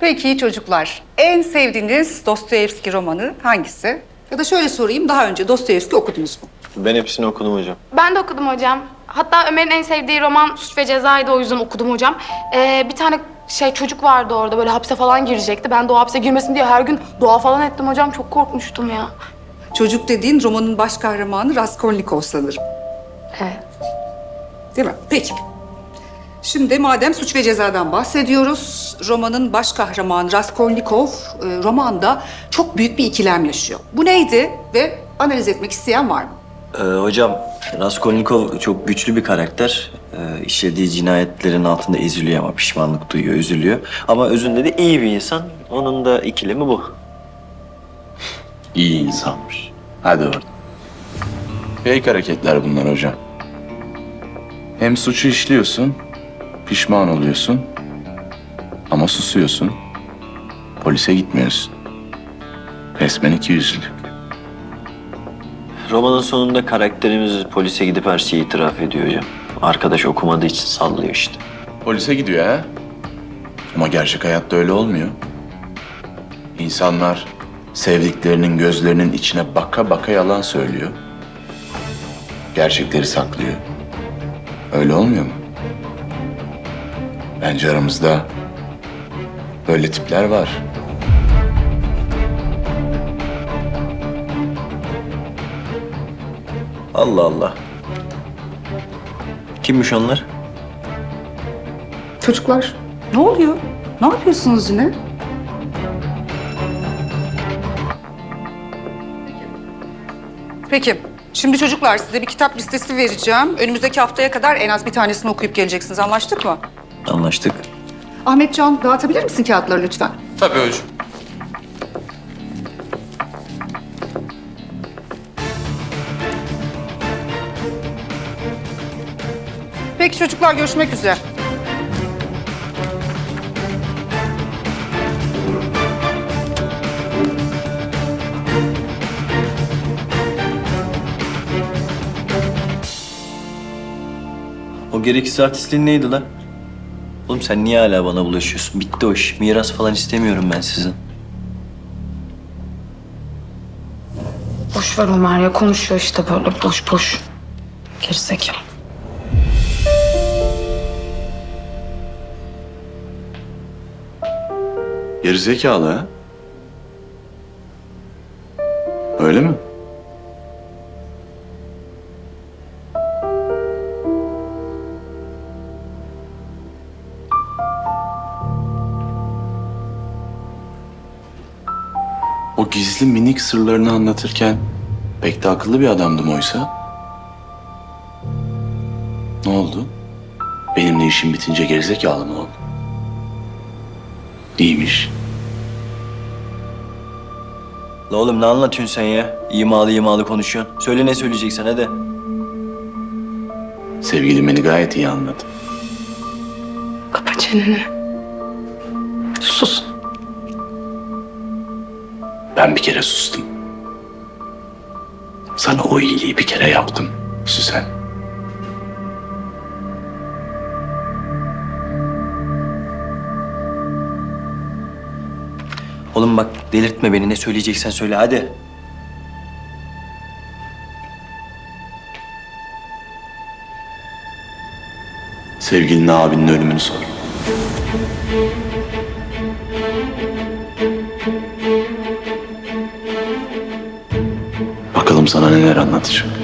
Peki çocuklar, en sevdiğiniz Dostoyevski romanı hangisi? Ya da şöyle sorayım, daha önce Dostoyevski okudunuz mu? Ben hepsini okudum hocam. Ben de okudum hocam. Hatta Ömer'in en sevdiği roman Suç ve Ceza'ydı o yüzden okudum hocam. Ee, bir tane şey çocuk vardı orada böyle hapse falan girecekti. Ben de o hapse girmesin diye her gün dua falan ettim hocam. Çok korkmuştum ya. Çocuk dediğin romanın baş kahramanı Raskolnikov sanırım. Evet. Değil mi? Peki. Şimdi madem suç ve cezadan bahsediyoruz, romanın baş kahramanı Raskolnikov e, romanda çok büyük bir ikilem yaşıyor. Bu neydi ve analiz etmek isteyen var mı? Ee, hocam Raskolnikov çok güçlü bir karakter. Ee, işlediği cinayetlerin altında eziliyor ama pişmanlık duyuyor, üzülüyor. Ama özünde de iyi bir insan. Onun da ikilemi bu. İyi insanmış. Hadi oradan. Fake hareketler bunlar hocam. Hem suçu işliyorsun, pişman oluyorsun ama susuyorsun. Polise gitmiyorsun. Resmen iki yüzlülük. Romanın sonunda karakterimiz polise gidip her şeyi itiraf ediyor hocam. Arkadaş okumadığı için sallıyor işte. Polise gidiyor ha. Ama gerçek hayatta öyle olmuyor. İnsanlar sevdiklerinin gözlerinin içine baka baka yalan söylüyor. Gerçekleri saklıyor. Öyle olmuyor mu? Bence aramızda böyle tipler var. Allah Allah. Kimmiş onlar? Çocuklar, ne oluyor? Ne yapıyorsunuz yine? Peki. Şimdi çocuklar size bir kitap listesi vereceğim. Önümüzdeki haftaya kadar en az bir tanesini okuyup geleceksiniz. Anlaştık mı? Anlaştık. Ahmetcan dağıtabilir misin kağıtları lütfen? Tabii hocam. Peki çocuklar görüşmek üzere. O gereksiz artistliğin neydi lan? Oğlum sen niye hala bana bulaşıyorsun? Bitti o iş. Miras falan istemiyorum ben sizin. Boş ver Ömer ya konuşuyor işte böyle boş boş. Gerizekalı. Gerizekalı ha? Öyle mi? O gizli minik sırlarını anlatırken pek de akıllı bir adamdım oysa. Ne oldu? Benimle işim bitince gerizekalı mı oldu? İyiymiş. La oğlum ne anlatıyorsun sen ya? İmalı imalı konuşuyorsun. Söyle ne söyleyeceksen hadi. Sevgilim beni gayet iyi anladı. Kapa çeneni. Sus. Ben bir kere sustum. Sana o iyiliği bir kere yaptım Süsen. Oğlum bak delirtme beni. Ne söyleyeceksen söyle hadi. Sevgilinin abinin ölümünü sor. Bakalım sana neler anlatacak.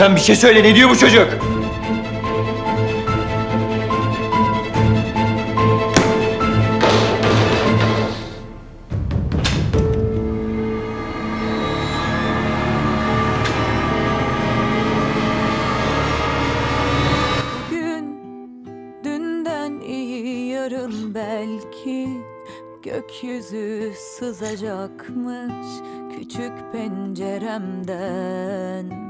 Sen bir şey söyle ne diyor bu çocuk? Bugün dünden iyi yarın belki gökyüzü sızacakmış küçük penceremden.